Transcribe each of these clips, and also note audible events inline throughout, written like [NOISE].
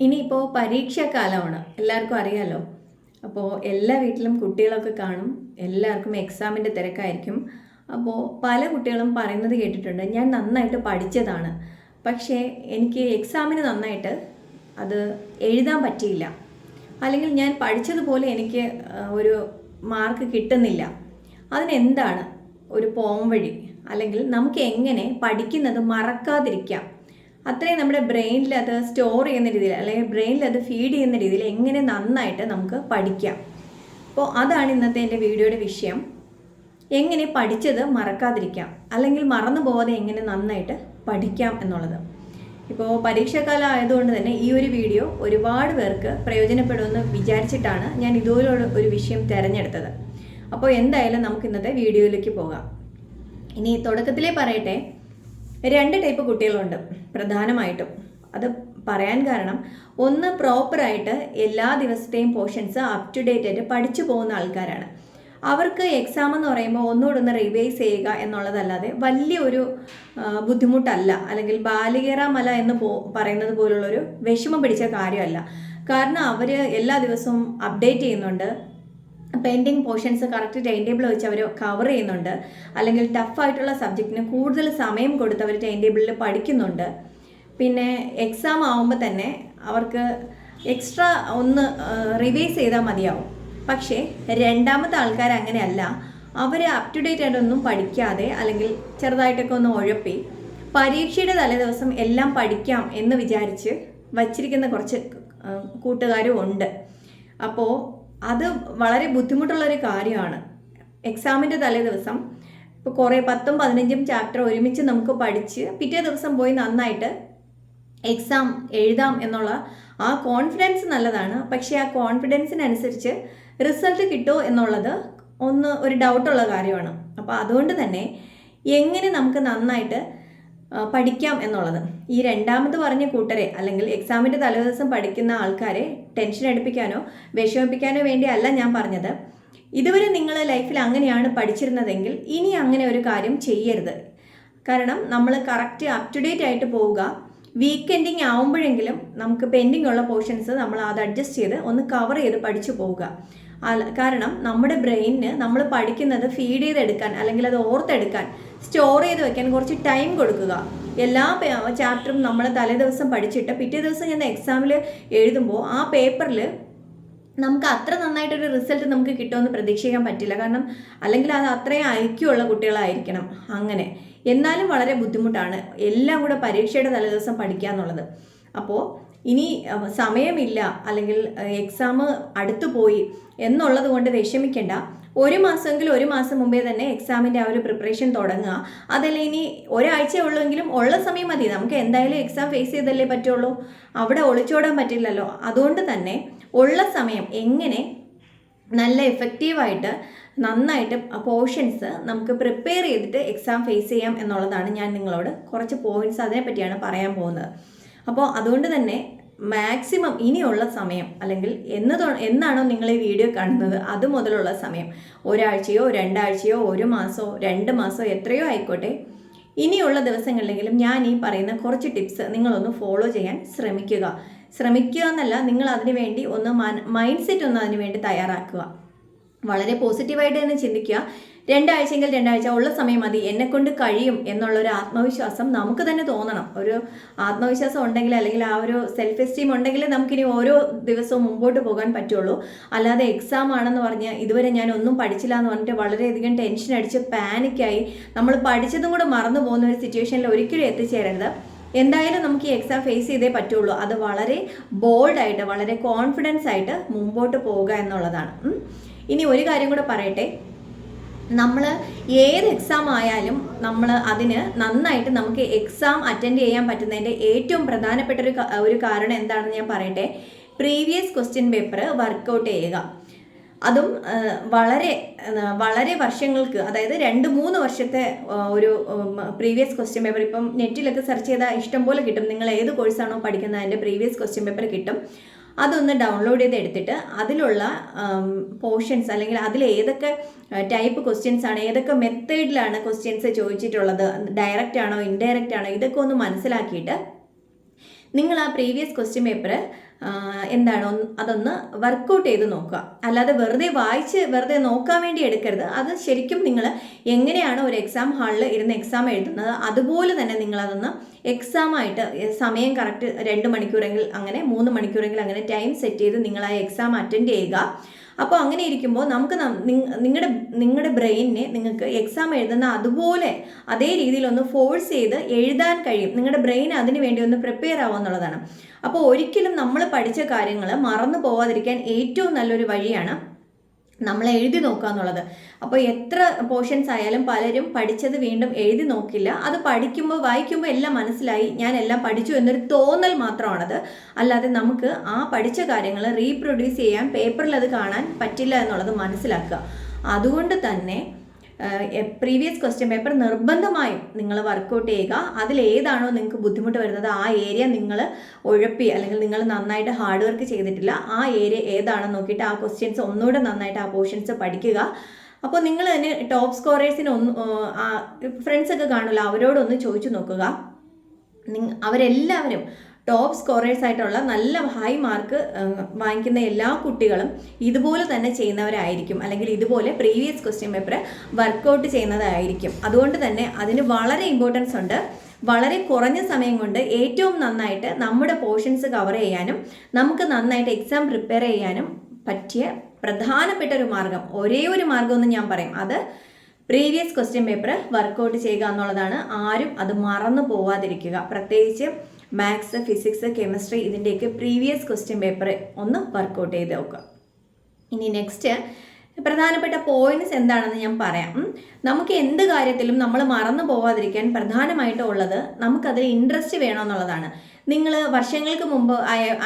ഇനിയിപ്പോൾ പരീക്ഷാക്കാലമാണ് എല്ലാവർക്കും അറിയാലോ? അപ്പോൾ എല്ലാ വീട്ടിലും കുട്ടികളൊക്കെ കാണും. എല്ലാവർക്കും എക്സാമിന്റെ തിരക്കായിരിക്കും. അപ്പോൾ പല കുട്ടികളും പറയുന്നത് കേട്ടിട്ടുണ്ട്. ഞാൻ നന്നായിട്ട് പഠിച്ചതാണ്. പക്ഷേ എനിക്ക് എക്സാമിന് നന്നായിട്ട് അത് എഴുതാൻ പറ്റിയില്ല. അല്ലെങ്കിൽ ഞാൻ പഠിച്ചതുപോലെ എനിക്ക് ഒരു മാർക്ക് കിട്ടുന്നില്ല. അതിനെന്താണ്? ഒരു പോം വഴി അല്ലെങ്കിൽ നമുക്ക് എങ്ങനെ പഠിക്കുന്നത് മറക്കാതിരിക്കാം. അത്രയും നമ്മുടെ ബ്രെയിനിൽ അത് സ്റ്റോർ ചെയ്യുന്ന രീതിയിൽ അല്ലെങ്കിൽ ബ്രെയിനിൽ അത് ഫീഡ് ചെയ്യുന്ന രീതിയിൽ എങ്ങനെ നന്നായിട്ട് നമുക്ക് പഠിക്കാം. അപ്പോൾ അതാണ് ഇന്നത്തെ എന്റെ വീഡിയോയുടെ വിഷയം. എങ്ങനെ പഠിച്ചത് മറക്കാതിരിക്കാം. അല്ലെങ്കിൽ മറന്നു പോകാതെ എങ്ങനെ നന്നായിട്ട് പഠിക്കാം എന്നുള്ളത്. ഇപ്പോൾ പരീക്ഷാകാലം ആയതുകൊണ്ട് തന്നെ ഈ ഒരു വീഡിയോ ഒരുപാട് പേർക്ക് പ്രയോജനപ്പെടുമെന്ന് വിചാരിച്ചിട്ടാണ് ഞാൻ ഇതുപോലുള്ള ഒരു വിഷയം തിരഞ്ഞെടുത്തത്. അപ്പോൾ എന്തായാലും നമുക്ക് ഇന്നത്തെ വീഡിയോയിലേക്ക് പോകാം. ഇനി തുടക്കത്തിലേ പറയട്ടെ. രണ്ട് ടൈപ്പ് കുട്ടികളുണ്ട് പ്രധാനമായിട്ടും. അത് പറയാൻ കാരണം ഒന്ന് പ്രോപ്പറായിട്ട് എല്ലാ ദിവസത്തെയും പോർഷൻസ് അപ് ടു ഡേറ്റ് ആയിട്ട് പഠിച്ചു പോകുന്ന ആൾക്കാരാണ്. അവർക്ക് എക്സാം എന്ന് പറയുമ്പോൾ ഒന്നുകൂടെ ഒന്ന് റിവൈസ് ചെയ്യുക എന്നുള്ളതല്ലാതെ വലിയ ഒരു ബുദ്ധിമുട്ടല്ല. അല്ലെങ്കിൽ ബാലികേറ മല എന്ന് പോ പറയുന്നത് പോലുള്ളൊരു വിഷമം പിടിച്ച കാര്യമല്ല. കാരണം അവർ എല്ലാ ദിവസവും അപ്ഡേറ്റ് ചെയ്യുന്നുണ്ട്. Pending portions correct time table വെച്ച് അവർ കവർ ചെയ്യുന്നുണ്ട്. അല്ലെങ്കിൽ ടഫായിട്ടുള്ള സബ്ജക്റ്റിന് കൂടുതൽ സമയം കൊടുത്ത് അവർ ടൈം ടേബിളിൽ പഠിക്കുന്നുണ്ട്. പിന്നെ എക്സാം ആവുമ്പോൾ തന്നെ അവർക്ക് എക്സ്ട്രാ ഒന്ന് റിവൈസ് ചെയ്താൽ മതിയാവും. പക്ഷേ രണ്ടാമത്തെ ആൾക്കാർ അങ്ങനെയല്ല. അവർ അപ് ടു ഡേറ്റ് ആയിട്ടൊന്നും പഠിക്കാതെ അല്ലെങ്കിൽ ചെറുതായിട്ടൊക്കെ ഒന്ന് ഉഴപ്പി പരീക്ഷയുടെ തലേദിവസം എല്ലാം പഠിക്കാം എന്ന് വിചാരിച്ച് വച്ചിരിക്കുന്ന കുറച്ച് കൂട്ടുകാരും ഉണ്ട്. അപ്പോൾ അത് വളരെ ബുദ്ധിമുട്ടുള്ളൊരു കാര്യമാണ്. എക്സാമിന്റെ തലേ ദിവസം ഇപ്പോൾ കുറേ പത്തും പതിനഞ്ചും ചാപ്റ്റർ ഒരുമിച്ച് നമുക്ക് പഠിച്ച് പിറ്റേ ദിവസം പോയി നന്നായിട്ട് എക്സാം എഴുതാം എന്നുള്ള ആ കോൺഫിഡൻസ് നല്ലതാണ്. പക്ഷേ ആ കോൺഫിഡൻസിനനുസരിച്ച് റിസൾട്ട് കിട്ടുമോ എന്നുള്ളത് ഒന്ന് ഒരു ഡൗട്ടുള്ള കാര്യമാണ്. അപ്പോൾ അതുകൊണ്ട് തന്നെ എങ്ങനെ നമുക്ക് നന്നായിട്ട് പഠിക്കാം എന്നുള്ളത്. ഈ രണ്ടാമത് പറഞ്ഞ കൂട്ടരെ അല്ലെങ്കിൽ എക്സാമിന്റെ തലേദിവസം പഠിക്കുന്ന ആൾക്കാരെ ടെൻഷൻ എടുപ്പിക്കാനോ വിഷമിപ്പിക്കാനോ വേണ്ടിയല്ല ഞാൻ പറഞ്ഞത്. ഇതുവരെ നിങ്ങൾ ലൈഫിൽ അങ്ങനെയാണ് പഠിച്ചിരുന്നതെങ്കിൽ ഇനി അങ്ങനെ ഒരു കാര്യം ചെയ്യരുത്. കാരണം നമ്മൾ കറക്റ്റ് അപ് ടു ഡേറ്റ് ആയിട്ട് പോവുക. വീക്കെൻഡിങ് ആവുമ്പോഴെങ്കിലും നമുക്ക് പെൻഡിങ് ഉള്ള പോർഷൻസ് നമ്മൾ അത് അഡ്ജസ്റ്റ് ചെയ്ത് ഒന്ന് കവർ ചെയ്ത് പഠിച്ചു പോവുക. കാരണം നമ്മുടെ ബ്രെയിനിന് നമ്മൾ പഠിക്കുന്നത് ഫീഡ് ചെയ്തെടുക്കാൻ അല്ലെങ്കിൽ അത് ഓർത്തെടുക്കാൻ സ്റ്റോർ ചെയ്ത് വെക്കാൻ കുറച്ച് ടൈം കൊടുക്കുക. എല്ലാ ചാപ്റ്ററും നമ്മൾ തലേ ദിവസം പഠിച്ചിട്ട് പിറ്റേ ദിവസം ഞാൻ എക്സാമിൽ എഴുതുമ്പോൾ ആ പേപ്പറിൽ നമുക്ക് അത്ര നന്നായിട്ടൊരു റിസൾട്ട് നമുക്ക് കിട്ടുമെന്ന് പ്രതീക്ഷിക്കാൻ പറ്റില്ല. കാരണം അല്ലെങ്കിൽ അത് അത്രയും ഐക്യമുള്ള കുട്ടികളായിരിക്കണം അങ്ങനെ. എന്നാലും വളരെ ബുദ്ധിമുട്ടാണ് എല്ലാം കൂടെ പരീക്ഷയുടെ തലേദിവസം പഠിക്കുക എന്നുള്ളത് അപ്പോൾ ഇനി സമയമില്ല അല്ലെങ്കിൽ എക്സാം അടുത്തു പോയി എന്നുള്ളത് കൊണ്ട് വിഷമിക്കേണ്ട. ഒരു മാസമെങ്കിലും ഒരു മാസം മുമ്പേ തന്നെ എക്സാമിന്റെ ആ ഒരു പ്രിപ്പറേഷൻ തുടങ്ങുക. അതല്ല ഇനി ഒരാഴ്ച ഉള്ളെങ്കിലും ഉള്ള സമയം മതി. നമുക്ക് എന്തായാലും എക്സാം ഫേസ് ചെയ്തല്ലേ പറ്റുള്ളൂ. അവിടെ ഒളിച്ചോടാൻ പറ്റില്ലല്ലോ. അതുകൊണ്ട് തന്നെ ഉള്ള സമയം എങ്ങനെ നല്ല എഫക്റ്റീവായിട്ട് നന്നായിട്ട് പോർഷൻസ് നമുക്ക് പ്രിപ്പയർ ചെയ്തിട്ട് എക്സാം ഫേസ് ചെയ്യാം എന്നുള്ളതാണ് ഞാൻ നിങ്ങളോട് കുറച്ച് പോയിന്റ്സ് അതിനെ പറ്റിയാണ് പറയാൻ പോകുന്നത്. അപ്പോൾ അതുകൊണ്ട് തന്നെ മാക്സിമം ഇനിയുള്ള സമയം അല്ലെങ്കിൽ എന്ന് എന്നാണോ നിങ്ങൾ ഈ വീഡിയോ കാണുന്നത് അത് മുതലുള്ള സമയം. ഒരാഴ്ചയോ രണ്ടാഴ്ചയോ ഒരു മാസമോ രണ്ട് മാസമോ എത്രയോ ആയിക്കോട്ടെ. ഇനിയുള്ള ദിവസങ്ങളിലെങ്കിലും ഞാൻ ഈ പറയുന്ന കുറച്ച് ടിപ്സ് നിങ്ങളൊന്ന് ഫോളോ ചെയ്യാൻ ശ്രമിക്കുക. ശ്രമിക്കുക എന്നല്ല നിങ്ങൾ അതിനു വേണ്ടി ഒന്ന് മൈൻഡ് സെറ്റ് ഒന്ന് അതിനു വേണ്ടി തയ്യാറാക്കുക. വളരെ പോസിറ്റീവായിട്ട് തന്നെ ചിന്തിക്കുക. രണ്ടാഴ്ചയെങ്കിൽ രണ്ടാഴ്ച ഉള്ള സമയം മതി. എന്നെ കൊണ്ട് കഴിയും എന്നുള്ളൊരു ആത്മവിശ്വാസം നമുക്ക് തന്നെ തോന്നണം. ഒരു ആത്മവിശ്വാസം ഉണ്ടെങ്കിൽ അല്ലെങ്കിൽ ആ ഒരു സെൽഫ് എസ്റ്റീം ഉണ്ടെങ്കിൽ നമുക്കിനി ഓരോ ദിവസവും മുമ്പോട്ട് പോകാൻ പറ്റുള്ളൂ. അല്ലാതെ എക്സാം ആണെന്ന് പറഞ്ഞ് ഇതുവരെ ഞാൻ ഒന്നും പഠിച്ചില്ല എന്ന് പറഞ്ഞിട്ട് വളരെയധികം ടെൻഷൻ അടിച്ച് പാനിക്കായി നമ്മൾ പഠിച്ചതും കൂടെ മറന്നു പോകുന്ന ഒരു സിറ്റുവേഷനിൽ ഒരിക്കലും എത്തിച്ചേരരുത്. എന്തായാലും നമുക്ക് ഈ എക്സാം ഫേസ് ചെയ്തേ പറ്റുള്ളൂ. അത് വളരെ ബോൾഡായിട്ട് വളരെ കോൺഫിഡൻസ് ആയിട്ട് മുമ്പോട്ട് പോവുക എന്നുള്ളതാണ്. ഇനി ഒരു കാര്യം കൂടെ പറയട്ടെ. നമ്മൾ ഏത് എക്സാം ആയാലും നമ്മൾ അതിന് നന്നായിട്ട് നമുക്ക് എക്സാം അറ്റൻഡ് ചെയ്യാൻ പറ്റുന്നതിന്റെ ഏറ്റവും പ്രധാനപ്പെട്ട ഒരു ഒരു കാരണം എന്താണെന്ന് ഞാൻ പറയട്ടെ? പ്രീവിയസ് ക്വസ്റ്റ്യൻ പേപ്പർ വർക്കൗട്ട് ചെയ്യുക. അതും വളരെ വളരെ വർഷങ്ങൾക്ക് അതായത് രണ്ട് മൂന്ന് വർഷത്തെ ഒരു പ്രീവിയസ് ക്വസ്റ്റ്യൻ പേപ്പർ ഇപ്പം നെറ്റിലൊക്കെ സെർച്ച് ചെയ്താൽ ഇഷ്ടം പോലെ കിട്ടും. നിങ്ങൾ ഏത് കോഴ്സാണോ പഠിക്കുന്നത് അതിന്റെ പ്രീവിയസ് ക്വസ്റ്റ്യൻ പേപ്പർ കിട്ടും. അതൊന്ന് ഡൗൺലോഡ് ചെയ്ത് എടുത്തിട്ട് അതിലുള്ള പോർഷൻസ് അല്ലെങ്കിൽ അതിൽ ഏതൊക്കെ ടൈപ്പ് ക്വസ്റ്റ്യൻസ് ആണ് ഏതൊക്കെ മെത്തേഡിലാണ് ക്വസ്റ്റ്യൻസ് ചോദിച്ചിട്ടുള്ളത് ഡയറക്റ്റ് ആണോ ഇൻഡയറക്റ്റ് ആണോ ഇതൊക്കെ ഒന്ന് മനസ്സിലാക്കിയിട്ട് നിങ്ങൾ ആ പ്രീവിയസ് ക്വസ്റ്റ്യൻ പേപ്പർ എന്താണ് അതൊന്ന് വർക്കൗട്ട് ചെയ്ത് നോക്കുക. അല്ലാതെ വെറുതെ വായിച്ച് വെറുതെ നോക്കാൻ വേണ്ടി എടുക്കരുത്. അത് ശരിക്കും നിങ്ങൾ എങ്ങനെയാണ് ഒരു എക്സാം ഹാളിൽ ഇരുന്ന് എക്സാം എഴുതുന്നത്? അതുപോലെ തന്നെ നിങ്ങളതൊന്ന് എക്സാമായിട്ട് സമയം കറക്റ്റ് രണ്ട് മണിക്കൂറെങ്കിൽ അങ്ങനെ മൂന്ന് മണിക്കൂറെങ്കിൽ അങ്ങനെ ടൈം സെറ്റ് ചെയ്ത് നിങ്ങൾ ആ എക്സാം അറ്റൻഡ് ചെയ്യുക. അപ്പോൾ അങ്ങനെ ഇരിക്കുമ്പോൾ നമുക്ക് നിങ്ങളുടെ നിങ്ങളുടെ ബ്രെയിനിനെ നിങ്ങൾക്ക് എക്സാം എഴുതുന്ന അതുപോലെ അതേ രീതിയിലൊന്ന് ഫോഴ്സ് ചെയ്ത് എഴുതാൻ കഴിയും. നിങ്ങളുടെ ബ്രെയിൻ അതിന് വേണ്ടി ഒന്ന് പ്രിപ്പയർ ആവുക എന്നുള്ളതാണ്. അപ്പോൾ ഒരിക്കലും നമ്മൾ പഠിച്ച കാര്യങ്ങൾ മറന്നു പോവാതിരിക്കാൻ ഏറ്റവും നല്ലൊരു വഴിയാണ് നമ്മൾ എഴുതി നോക്കുക എന്നുള്ളത്. അപ്പോൾ എത്ര പോർഷൻസ് ആയാലും പലരും പഠിച്ചത് വീണ്ടും എഴുതി നോക്കില്ല. അത് പഠിക്കുമ്പോൾ വായിക്കുമ്പോൾ എല്ലാം മനസ്സിലായി. ഞാൻ എല്ലാം പഠിച്ചു എന്നൊരു തോന്നൽ മാത്രമാണത്. അല്ലാതെ നമുക്ക് ആ പഠിച്ച കാര്യങ്ങൾ റീപ്രൊഡ്യൂസ് ചെയ്യാൻ പേപ്പറിൽ അത് കാണാൻ പറ്റില്ല എന്നുള്ളത് മനസ്സിലാക്കുക. അതുകൊണ്ട് തന്നെ പ്രീവിയസ് ക്വസ്റ്റ്യൻ പേപ്പർ നിർബന്ധമായും നിങ്ങൾ വർക്കൗട്ട് ചെയ്യുക. അതിൽ ഏതാണോ നിങ്ങൾക്ക് ബുദ്ധിമുട്ട് വരുന്നത് ആ ഏരിയ നിങ്ങൾ ഉഴപ്പി അല്ലെങ്കിൽ നിങ്ങൾ നന്നായിട്ട് ഹാർഡ് വർക്ക് ചെയ്തിട്ടില്ല ആ ഏരിയ ഏതാണെന്ന് നോക്കിയിട്ട് ആ ക്വസ്റ്റ്യൻസ് ഒന്നുകൂടെ നന്നായിട്ട് ആ പോർഷൻസ് പഠിക്കുക. അപ്പോൾ നിങ്ങൾ തന്നെ ടോപ്പ് സ്കോറേഴ്സിന് ഒന്ന് ഫ്രണ്ട്സൊക്കെ കാണുമല്ലോ അവരോടൊന്ന് ചോദിച്ചു നോക്കുക. അവരെല്ലാവരും ടോപ്പ് സ്കോറേഴ്സ് ആയിട്ടുള്ള നല്ല ഹൈ മാർക്ക് വാങ്ങിക്കുന്ന എല്ലാ കുട്ടികളും ഇതുപോലെ തന്നെ ചെയ്യുന്നവരായിരിക്കും. അല്ലെങ്കിൽ ഇതുപോലെ പ്രീവിയസ് ക്വസ്റ്റ്യൻ പേപ്പർ വർക്കൗട്ട് ചെയ്യുന്നതായിരിക്കും. അതുകൊണ്ട് തന്നെ അതിന് വളരെ ഇമ്പോർട്ടൻസ് ഉണ്ട്. വളരെ കുറഞ്ഞ സമയം കൊണ്ട് ഏറ്റവും നന്നായിട്ട് നമ്മുടെ പോർഷൻസ് കവർ ചെയ്യാനും നമുക്ക് നന്നായിട്ട് എക്സാം പ്രിപ്പയർ ചെയ്യാനും പറ്റിയ പ്രധാനപ്പെട്ട ഒരു മാർഗം. ഒരേ ഒരു മാർഗം എന്ന് ഞാൻ പറയും. അത് പ്രീവിയസ് ക്വസ്റ്റ്യൻ പേപ്പർ വർക്കൗട്ട് ചെയ്യുക എന്നുള്ളതാണ്. ആരും അത് മറന്നു പോവാതിരിക്കുക. പ്രത്യേകിച്ച് മാത്സ് ഫിസിക്സ് കെമിസ്ട്രി ഇതിന്റെയൊക്കെ പ്രീവിയസ് ക്വസ്റ്റ്യൻ പേപ്പർ ഒന്ന് വർക്കൗട്ട് ചെയ്ത് നോക്കുക. ഇനി നെക്സ്റ്റ് പ്രധാനപ്പെട്ട പോയിന്റ്സ് എന്താണെന്ന് ഞാൻ പറയാം. നമുക്ക് എന്ത് കാര്യത്തിലും നമ്മൾ മറന്നു പോവാതിരിക്കാൻ പ്രധാനമായിട്ടും ഉള്ളത് നമുക്കതിൽ ഇൻട്രസ്റ്റ് വേണമെന്നുള്ളതാണ് നിങ്ങൾ വർഷങ്ങൾക്ക് മുമ്പ്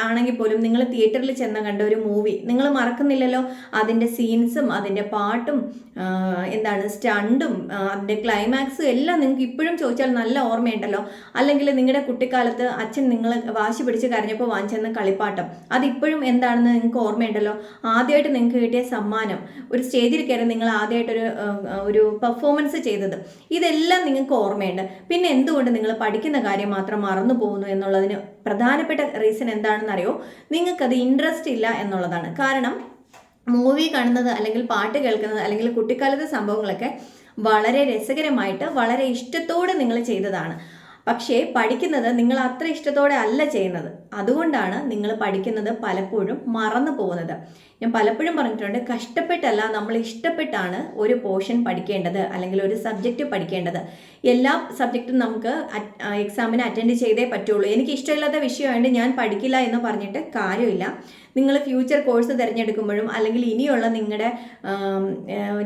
ആണെങ്കിൽ പോലും നിങ്ങൾ തിയേറ്ററിൽ ചെന്ന് കണ്ട ഒരു മൂവി നിങ്ങൾ മറക്കുന്നില്ലല്ലോ? അതിന്റെ സീൻസും അതിന്റെ പാട്ടും എന്താണ് സ്റ്റണ്ടും അതിന്റെ ക്ലൈമാക്സും എല്ലാം നിങ്ങൾക്ക് ഇപ്പോഴും ചോദിച്ചാൽ നല്ല ഓർമ്മയുണ്ടല്ലോ? അല്ലെങ്കിൽ നിങ്ങളുടെ കുട്ടിക്കാലത്ത് അച്ഛൻ നിങ്ങൾ വാശി പിടിച്ച് കരഞ്ഞപ്പോൾ വാങ്ങിച്ചെന്ന കളിപ്പാട്ടം അതിപ്പോഴും എന്താണെന്ന് നിങ്ങൾക്ക് ഓർമ്മയുണ്ടല്ലോ? ആദ്യമായിട്ട് നിങ്ങൾക്ക് കിട്ടിയ സമ്മാനം ഒരു സ്റ്റേജിൽ കയറി നിങ്ങൾ ആദ്യമായിട്ടൊരു ഒരു പെർഫോമൻസ് ചെയ്തത് ഇതെല്ലാം നിങ്ങൾക്ക് ഓർമ്മയുണ്ട്. പിന്നെ എന്തുകൊണ്ട് നിങ്ങൾ പഠിക്കുന്ന കാര്യം മാത്രം മറന്നു പോകുന്നു എന്നുള്ളത് അതിന് പ്രധാനപ്പെട്ട റീസൺ എന്താണെന്നറിയോ? നിങ്ങൾക്കത് ഇൻട്രസ്റ്റ് ഇല്ല എന്നുള്ളതാണ്. കാരണം മൂവി കാണുന്നത് അല്ലെങ്കിൽ പാട്ട് കേൾക്കുന്നത് അല്ലെങ്കിൽ കുട്ടിക്കാലത്തെ സംഭവങ്ങളൊക്കെ വളരെ രസകരമായിട്ട് വളരെ ഇഷ്ടത്തോടെ നിങ്ങൾ ചെയ്തതാണ്. പക്ഷേ പഠിക്കുന്നത് നിങ്ങൾ അത്ര ഇഷ്ടത്തോടെ അല്ല ചെയ്യുന്നത്. അതുകൊണ്ടാണ് നിങ്ങൾ പഠിക്കുന്നത് പലപ്പോഴും മറന്നു പോകുന്നത്. ഞാൻ പലപ്പോഴും പറഞ്ഞിട്ടുണ്ട് കഷ്ടപ്പെട്ടല്ല നമ്മൾ ഇഷ്ടപ്പെട്ടാണ് ഒരു പോർഷൻ പഠിക്കേണ്ടത് അല്ലെങ്കിൽ ഒരു സബ്ജക്റ്റ് പഠിക്കേണ്ടത്. എല്ലാ സബ്ജക്റ്റും നമുക്ക് എക്സാമിന് അറ്റൻഡ് ചെയ്തേ പറ്റുള്ളൂ. എനിക്ക് ഇഷ്ടമില്ലാത്ത വിഷയമായിട്ട് ഞാൻ പഠിക്കില്ല എന്ന് പറഞ്ഞിട്ട് കാര്യമില്ല. നിങ്ങൾ ഫ്യൂച്ചർ കോഴ്സ് തിരഞ്ഞെടുക്കുമ്പോഴും അല്ലെങ്കിൽ ഇനിയുള്ള നിങ്ങളുടെ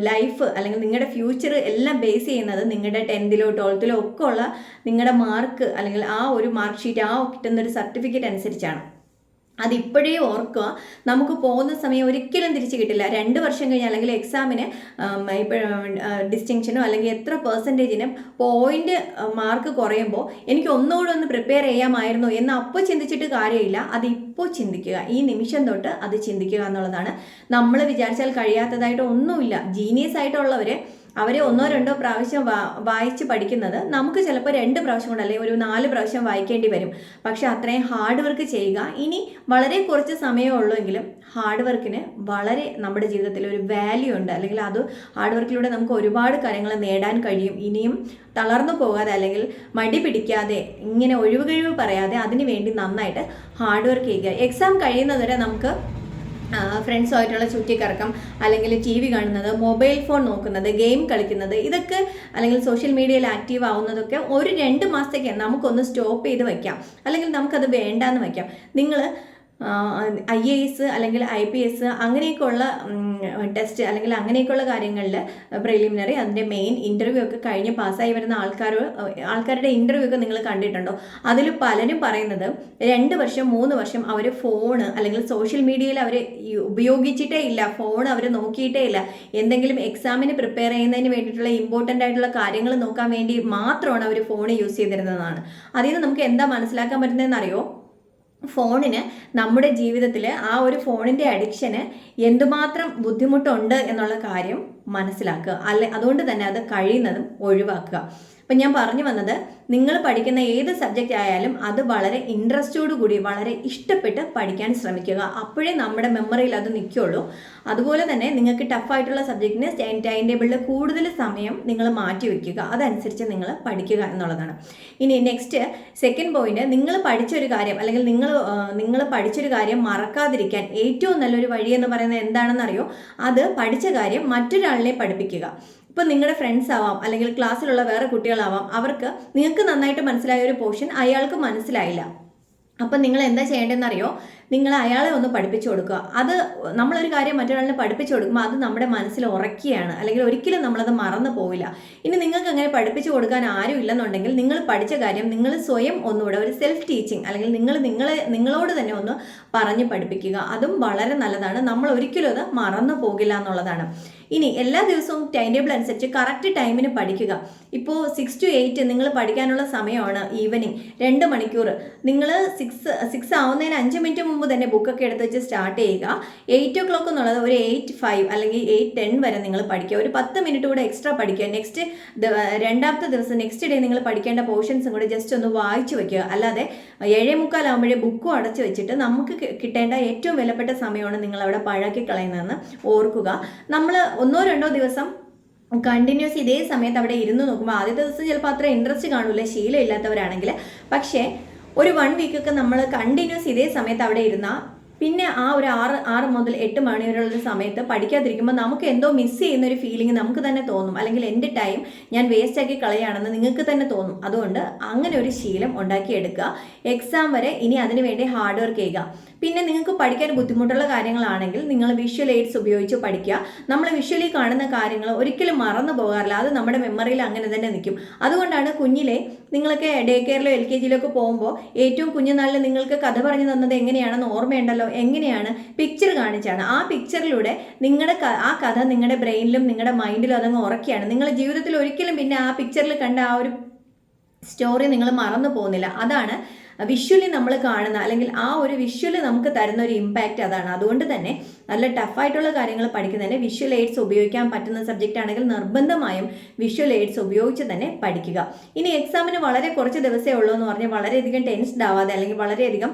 ലൈഫ് അല്ലെങ്കിൽ നിങ്ങളുടെ ഫ്യൂച്ചർ എല്ലാം ബേസ് ചെയ്യുന്നത് നിങ്ങളുടെ ടെൻത്തിലോ ട്വൽത്തിലോ ഒക്കെ ഉള്ള നിങ്ങളുടെ മാർക്ക് അല്ലെങ്കിൽ ആ ഒരു മാർക്ക് ഷീറ്റ് ആ കിട്ടുന്ന ഒരു സർട്ടിഫിക്കറ്റ് അനുസരിച്ചാണ്. അതിപ്പോഴേ ഓർക്കുക നമുക്ക് പോകുന്ന സമയം ഒരിക്കലും തിരിച്ചു കിട്ടില്ല. രണ്ട് വർഷം കഴിഞ്ഞ് അല്ലെങ്കിൽ എക്സാമിന് ഡിസ്റ്റിങ്ഷനോ അല്ലെങ്കിൽ എത്ര പെർസെന്റേജിന് പോയിന്റ് മാർക്ക് കുറയുമ്പോൾ എനിക്ക് ഒന്നുകൂടെ ഒന്ന് പ്രിപ്പയർ ചെയ്യാമായിരുന്നു എന്ന് അപ്പോൾ ചിന്തിച്ചിട്ട് കാര്യമില്ല. അത് ഇപ്പോൾ ചിന്തിക്കുക. ഈ നിമിഷം തൊട്ട് അത് ചിന്തിക്കുക എന്നുള്ളതാണ്. നമ്മൾ വിചാരിച്ചാൽ കഴിയാത്തതായിട്ട് ഒന്നുമില്ല. ജീനിയസ് ആയിട്ടുള്ളവരെ അവർ ഒന്നോ രണ്ടോ പ്രാവശ്യം വായിച്ച് പഠിക്കുന്നത് നമുക്ക് ചിലപ്പോൾ രണ്ട് പ്രാവശ്യം കൊണ്ട് അല്ലെങ്കിൽ ഒരു നാല് പ്രാവശ്യം വായിക്കേണ്ടി വരും. പക്ഷെ അത്രയും ഹാർഡ് വർക്ക് ചെയ്യുക ഇനി വളരെ കുറച്ച് സമയമേ ഉള്ളൂവെങ്കിലും ഹാർഡ് വർക്കിന് വളരെ നമ്മുടെ ജീവിതത്തിൽ ഒരു വാല്യൂ ഉണ്ട്. അല്ലെങ്കിൽ അത് ഹാർഡ് വർക്കിലൂടെ നമുക്ക് ഒരുപാട് കാര്യങ്ങൾ നേടാൻ കഴിയും. ഇനിയും തളർന്നു പോകാതെ അല്ലെങ്കിൽ മടി പിടിക്കാതെ ഇങ്ങനെ ഒഴിവ് കഴിവ് പറയാതെ അതിനു വേണ്ടി നന്നായിട്ട് ഹാർഡ് വർക്ക് ചെയ്യുക. എക്സാം കഴിയുന്നതുവരെ നമുക്ക് ഫ്രണ്ട്സുമായിട്ടുള്ള ചുറ്റിക്കറക്കം അല്ലെങ്കിൽ ടി വി കാണുന്നത് മൊബൈൽ ഫോൺ നോക്കുന്നത് ഗെയിം കളിക്കുന്നത് ഇതൊക്കെ അല്ലെങ്കിൽ സോഷ്യൽ മീഡിയയിൽ ആക്റ്റീവ് ആവുന്നതൊക്കെ ഒരു രണ്ട് മാസത്തേക്ക് നമുക്കൊന്ന് സ്റ്റോപ്പ് ചെയ്ത് വയ്ക്കാം അല്ലെങ്കിൽ നമുക്കത് വേണ്ടാന്ന് വയ്ക്കാം നിങ്ങൾ ഐ എ എസ് അല്ലെങ്കിൽ ഐ പി എസ് അങ്ങനെയൊക്കെയുള്ള ടെസ്റ്റ് അല്ലെങ്കിൽ അങ്ങനെയൊക്കെയുള്ള കാര്യങ്ങളിൽ പ്രിലിമിനറി അതിന്റെ മെയിൻ ഇന്റർവ്യൂ ഒക്കെ കഴിഞ്ഞ് പാസ്സായി വരുന്ന ആൾക്കാർ ആൾക്കാരുടെ ഇന്റർവ്യൂ ഒക്കെ നിങ്ങൾ കണ്ടിട്ടുണ്ടോ? അതിൽ പലരും പറയുന്നത് രണ്ട് വർഷം മൂന്ന് വർഷം അവർ ഫോണ് അല്ലെങ്കിൽ സോഷ്യൽ മീഡിയയിൽ അവർ ഉപയോഗിച്ചിട്ടേ ഇല്ല ഫോൺ അവർ നോക്കിയിട്ടേ ഇല്ല. എന്തെങ്കിലും എക്സാമിന് പ്രിപ്പയർ ചെയ്യുന്നതിന് വേണ്ടിയിട്ടുള്ള ഇമ്പോർട്ടന്റ് ആയിട്ടുള്ള കാര്യങ്ങൾ നോക്കാൻ വേണ്ടി മാത്രമാണ് അവർ ഫോൺ യൂസ് ചെയ്തിരുന്നതാണ്. അതിൽ നിന്ന് നമുക്ക് എന്താ മനസ്സിലാക്കാൻ പറ്റുന്നതെന്ന് അറിയോ ഫോണിന് നമ്മുടെ ജീവിതത്തിൽ ആ ഒരു ഫോണിന്റെ അഡിക്ഷന് എന്തുമാത്രം ബുദ്ധിമുട്ടുണ്ട് എന്നുള്ള കാര്യം മനസ്സിലാക്കുക. അല്ലെ അതുകൊണ്ട് തന്നെ അത് കഴിയുന്നതും ഒഴിവാക്കുക. അപ്പം ഞാൻ പറഞ്ഞു വന്നത് നിങ്ങൾ പഠിക്കുന്ന ഏത് സബ്ജക്റ്റ് ആയാലും അത് വളരെ ഇൻട്രസ്റ്റോടു കൂടി വളരെ ഇഷ്ടപ്പെട്ട് പഠിക്കാൻ ശ്രമിക്കുക. അപ്പോഴേ നമ്മുടെ മെമ്മറിയിൽ അത് നിൽക്കുള്ളൂ. അതുപോലെ തന്നെ നിങ്ങൾക്ക് ടഫായിട്ടുള്ള സബ്ജക്റ്റിന് ടൈം ടേബിളിൽ കൂടുതൽ സമയം നിങ്ങൾ മാറ്റി വയ്ക്കുക അതനുസരിച്ച് നിങ്ങൾ പഠിക്കുക എന്നുള്ളതാണ്. ഇനി നെക്സ്റ്റ് സെക്കൻഡ് പോയിന്റ് നിങ്ങൾ പഠിച്ചൊരു കാര്യം അല്ലെങ്കിൽ നിങ്ങൾ നിങ്ങൾ പഠിച്ചൊരു കാര്യം മറക്കാതിരിക്കാൻ ഏറ്റവും നല്ലൊരു വഴി എന്ന് പറയുന്നത് എന്താണെന്നറിയോ? അത് പഠിച്ച കാര്യം മറ്റൊരാളിനെ പഠിപ്പിക്കുക. ഇപ്പം നിങ്ങളുടെ ഫ്രണ്ട്സ് ആവാം അല്ലെങ്കിൽ ക്ലാസ്സിലുള്ള വേറെ കുട്ടികളാവാം അവർക്ക് നിങ്ങൾക്ക് നന്നായിട്ട് മനസ്സിലായ ഒരു പോർഷൻ അയാൾക്ക് മനസ്സിലായില്ല. അപ്പം നിങ്ങൾ എന്താ ചെയ്യേണ്ടതെന്നറിയോ? നിങ്ങൾ അയാളെ ഒന്ന് പഠിപ്പിച്ചു കൊടുക്കുക. അത് നമ്മളൊരു കാര്യം മറ്റൊരാളിനെ പഠിപ്പിച്ചു കൊടുക്കുമ്പോൾ അത് നമ്മുടെ മനസ്സിൽ ഉറക്കുകയാണ് അല്ലെങ്കിൽ ഒരിക്കലും നമ്മളത് മറന്നു പോവില്ല. ഇനി നിങ്ങൾക്ക് അങ്ങനെ പഠിപ്പിച്ചു കൊടുക്കാൻ ആരും ഇല്ലെന്നുണ്ടെങ്കിൽ നിങ്ങൾ പഠിച്ച കാര്യം നിങ്ങൾ സ്വയം ഒന്നുകൂടെ ഒരു സെൽഫ് ടീച്ചിങ് അല്ലെങ്കിൽ നിങ്ങൾ നിങ്ങളെ നിങ്ങളോട് തന്നെ ഒന്ന് പറഞ്ഞ് പഠിപ്പിക്കുക. അതും വളരെ നല്ലതാണ്. നമ്മൾ ഒരിക്കലും അത് മറന്നു പോകില്ല എന്നുള്ളതാണ്. ഇനി എല്ലാ ദിവസവും ടൈം ടേബിൾ അനുസരിച്ച് കറക്റ്റ് ടൈമിന് പഠിക്കുക. ഇപ്പോൾ സിക്സ് ടു എയ്റ്റ് നിങ്ങൾ പഠിക്കാനുള്ള സമയമാണ് ഈവനിങ് രണ്ട് മണിക്കൂർ. നിങ്ങൾ സിക്സ് സിക്സ് ആവുന്നതിന് അഞ്ച് മിനിറ്റ് മുമ്പ് തന്നെ ബുക്കൊക്കെ എടുത്ത് വെച്ച് സ്റ്റാർട്ട് ചെയ്യുക. എയ്റ്റ് ഒ ക്ലോക്ക് എന്നുള്ളത് ഒരു എയ്റ്റ് ഫൈവ് അല്ലെങ്കിൽ എയ്റ്റ് ടെൻ വരെ നിങ്ങൾ പഠിക്കുക. ഒരു പത്ത് മിനിറ്റ് കൂടെ എക്സ്ട്രാ പഠിക്കുക. നെക്സ്റ്റ് രണ്ടാമത്തെ ദിവസം നെക്സ്റ്റ് ഡേ നിങ്ങൾ പഠിക്കേണ്ട പോർഷൻസും കൂടെ ജസ്റ്റ് ഒന്ന് വായിച്ചു വെക്കുക. അല്ലാതെ ഏഴേ മുക്കാലാകുമ്പോഴേ ബുക്കും അടച്ചു വെച്ചിട്ട് നമുക്ക് കിട്ടേണ്ട ഏറ്റവും വിലപ്പെട്ട സമയമാണ് നിങ്ങൾ അവിടെ പഴക്കി കളയുന്നതെന്ന് ഓർക്കുക. നമ്മൾ ഒന്നോ രണ്ടോ ദിവസം കണ്ടിന്യൂസ് ഇതേ സമയത്ത് അവിടെ ഇരുന്ന് നോക്കുമ്പോൾ ആദ്യത്തെ ദിവസം ചിലപ്പോൾ അത്ര ഇൻട്രസ്റ്റ് കാണൂല ശീലം ഇല്ലാത്തവരാണെങ്കിൽ. പക്ഷേ ഒരു വൺ വീക്കൊക്കെ നമ്മൾ കണ്ടിന്യൂസ് ഇതേ സമയത്ത് അവിടെ ഇരുന്നാൽ പിന്നെ ആ ഒരു ആറ് ആറ് മുതൽ എട്ട് മണി വരെയുള്ള സമയത്ത് പഠിക്കാതിരിക്കുമ്പോൾ നമുക്ക് എന്തോ മിസ് ചെയ്യുന്ന ഒരു ഫീലിംഗ് നമുക്ക് തന്നെ തോന്നും. അല്ലെങ്കിൽ എന്റെ ടൈം ഞാൻ വേസ്റ്റ് ആക്കി കളയാണെന്ന് നിങ്ങൾക്ക് തന്നെ തോന്നും. അതുകൊണ്ട് അങ്ങനെ ഒരു ശീലം ഉണ്ടാക്കിയെടുക്കുക. എക്സാം വരെ ഇനി അതിനുവേണ്ടി ഹാർഡ് വർക്ക് ചെയ്യുക. പിന്നെ നിങ്ങൾക്ക് പഠിക്കാൻ ബുദ്ധിമുട്ടുള്ള കാര്യങ്ങളാണെങ്കിൽ നിങ്ങൾ വിഷ്വൽ എയ്ഡ്സ് ഉപയോഗിച്ച് പഠിക്കുക. നമ്മൾ വിഷ്വലി കാണുന്ന കാര്യങ്ങൾ ഒരിക്കലും മറന്നു പോകാറില്ല. അത് നമ്മുടെ മെമ്മറിയിൽ അങ്ങനെ തന്നെ നിൽക്കും. അതുകൊണ്ടാണ് കുഞ്ഞിലെ നിങ്ങളൊക്കെ ഡേ കെയറിലോ എൽ കെ ജിയിലൊക്കെ പോകുമ്പോൾ ഏറ്റവും കുഞ്ഞുനാളിൽ നിങ്ങൾക്ക് കഥ പറഞ്ഞു തന്നത് എങ്ങനെയാണെന്ന് ഓർമ്മയുണ്ടല്ലോ? എങ്ങനെയാണ് പിക്ചർ കാണിച്ചാണ് ആ പിക്ചറിലൂടെ നിങ്ങളുടെ ആ കഥ നിങ്ങളുടെ ബ്രെയിനിലും നിങ്ങളുടെ മൈൻഡിലും അതങ്ങ് ഉറക്കുകയാണ് നിങ്ങളുടെ ജീവിതത്തിൽ ഒരിക്കലും പിന്നെ ആ പിക്ചറിൽ കണ്ട ആ ഒരു സ്റ്റോറി നിങ്ങൾ മറന്നു പോകുന്നില്ല. അതാണ് വിഷ്വലി നമ്മൾ കാണുന്ന അല്ലെങ്കിൽ ആ ഒരു വിഷ്വൽ നമുക്ക് തരുന്ന ഒരു ഇമ്പാക്റ്റ് അതാണ്. അതുകൊണ്ട് തന്നെ നല്ല ടഫായിട്ടുള്ള കാര്യങ്ങൾ പഠിക്കുന്നതിന് വിഷ്വൽ എയ്ഡ്സ് ഉപയോഗിക്കാൻ പറ്റുന്ന സബ്ജക്റ്റ് ആണെങ്കിൽ നിർബന്ധമായും വിഷ്വൽ എയ്ഡ്സ് ഉപയോഗിച്ച് തന്നെ പഠിക്കുക. ഇനി എക്സാമിന് വളരെ കുറച്ച് ദിവസമേ ഉള്ളൂ എന്ന് പറഞ്ഞാൽ വളരെയധികം ടെൻസ്ഡ് ആവാതെ അല്ലെങ്കിൽ വളരെയധികം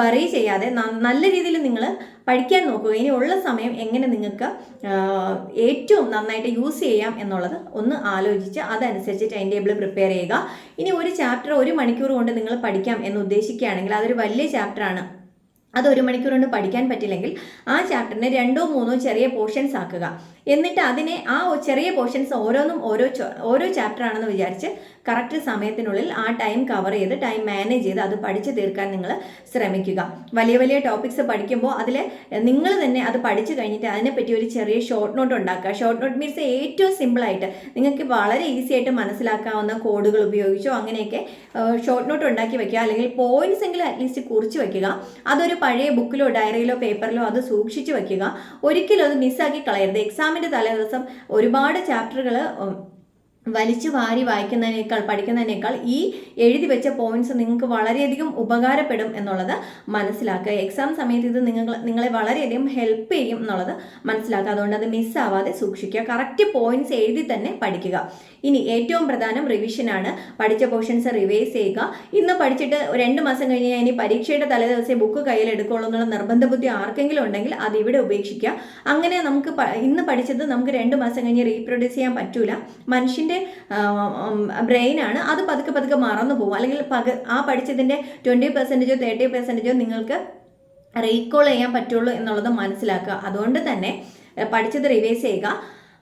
വറി ചെയ്യാതെ നല്ല രീതിയിൽ നിങ്ങൾ പഠിക്കാൻ നോക്കുക ഇനി ഉള്ള സമയം എങ്ങനെ നിങ്ങൾക്ക് ഏറ്റവും നന്നായിട്ട് യൂസ് ചെയ്യാം എന്നുള്ളത് ഒന്ന് ആലോചിച്ച് അതനുസരിച്ച് ടൈം ടേബിൾ പ്രിപ്പയർ ചെയ്യുക. ഇനി ഒരു ചാപ്റ്റർ ഒരു മണിക്കൂർ കൊണ്ട് നിങ്ങൾ പഠിക്കാം എന്ന് ഉദ്ദേശിക്കുകയാണെങ്കിൽ അതൊരു വലിയ ചാപ്റ്ററാണ് അത് ഒരു മണിക്കൂർ കൊണ്ട് പഠിക്കാൻ പറ്റില്ലെങ്കിൽ ആ ചാപ്റ്ററിനെ രണ്ടോ മൂന്നോ ചെറിയ പോർഷൻസ് ആക്കുക. എന്നിട്ട് അതിനെ ആ ചെറിയ പോർഷൻസ് ഓരോന്നും ഓരോ ഓരോ ചാപ്റ്റർ ആണെന്ന് വിചാരിച്ച് കറക്റ്റ് സമയത്തിനുള്ളിൽ ആ ടൈം കവർ ചെയ്ത് ടൈം മാനേജ് ചെയ്ത് അത് പഠിച്ചു തീർക്കാൻ നിങ്ങൾ ശ്രമിക്കുക. വലിയ വലിയ ടോപ്പിക്സ് പഠിക്കുമ്പോൾ അതിൽ നിങ്ങൾ തന്നെ അത് പഠിച്ചു കഴിഞ്ഞിട്ട് അതിനെപ്പറ്റി ഒരു ചെറിയ ഷോർട്ട് നോട്ട് ഉണ്ടാക്കുക. ഷോർട്ട് നോട്ട് മീൻസ് ഏറ്റവും സിമ്പിളായിട്ട് നിങ്ങൾക്ക് വളരെ ഈസി ആയിട്ട് മനസ്സിലാക്കാവുന്ന കോഡുകൾ ഉപയോഗിച്ചോ അങ്ങനെയൊക്കെ ഷോർട്ട് നോട്ട് ഉണ്ടാക്കി വെക്കുക. അല്ലെങ്കിൽ പോയിന്റ്സ് എങ്കിലും അറ്റ്ലീസ്റ്റ് കുറിച്ച് വെക്കുക. അതൊരു പഴയ ബുക്കിലോ ഡയറിയിലോ പേപ്പറിലോ അത് സൂക്ഷിച്ചു വെക്കുക. ഒരിക്കലും അത് മിസ്സാക്കി കളയരുത്. എക്സാമിന്റെ തലേദിവസം ഒരുപാട് ചാപ്റ്ററുകൾ വലിച്ചു വാരി വായിക്കുന്നതിനേക്കാൾ പഠിക്കുന്നതിനേക്കാൾ ഈ എഴുതി വെച്ച പോയിന്റ്സ് നിങ്ങൾക്ക് വളരെയധികം ഉപകാരപ്പെടും എന്നുള്ളത് മനസ്സിലാക്കുക. എക്സാം സമയത്ത് ഇത് നിങ്ങൾ നിങ്ങളെ വളരെയധികം ഹെൽപ്പ് ചെയ്യും എന്നുള്ളത് മനസ്സിലാക്കുക. അതുകൊണ്ട് അത് മിസ്സാവാതെ സൂക്ഷിക്കുക. കറക്റ്റ് പോയിന്റ്സ് എഴുതി തന്നെ പഠിക്കുക. ഇനി ഏറ്റവും പ്രധാനം റിവിഷനാണ് പഠിച്ച പോർഷൻസ് റിവൈസ് ചെയ്യുക. ഇന്ന് പഠിച്ചിട്ട് രണ്ട് മാസം കഴിഞ്ഞ് ഇനി പരീക്ഷയുടെ തലേദിവസം ബുക്ക് കയ്യിലെടുക്കുള്ളൂ എന്നുള്ള നിർബന്ധ ബുദ്ധി ആർക്കെങ്കിലും ഉണ്ടെങ്കിൽ അത് ഇവിടെ ഉപേക്ഷിക്കുക. അങ്ങനെ നമുക്ക് ഇന്ന് പഠിച്ചത് നമുക്ക് രണ്ട് മാസം കഴിഞ്ഞ് റീപ്രൊഡ്യൂസ് ചെയ്യാൻ പറ്റൂല. മനുഷ്യന്റെ ബ്രെയിനാണ് അത് പതുക്കെ പതുക്കെ മറന്നു പോകും. അല്ലെങ്കിൽ പക ആ പഠിച്ചതിന്റെ ട്വന്റി പെർസെന്റേജോ തേർട്ടി പെർസെന്റേജോ നിങ്ങൾക്ക് റീകോൾ ചെയ്യാൻ പറ്റുള്ളൂ എന്നുള്ളത് മനസ്സിലാക്കുക. അതുകൊണ്ട് തന്നെ പഠിച്ചത് റിവൈസ് ചെയ്യുക.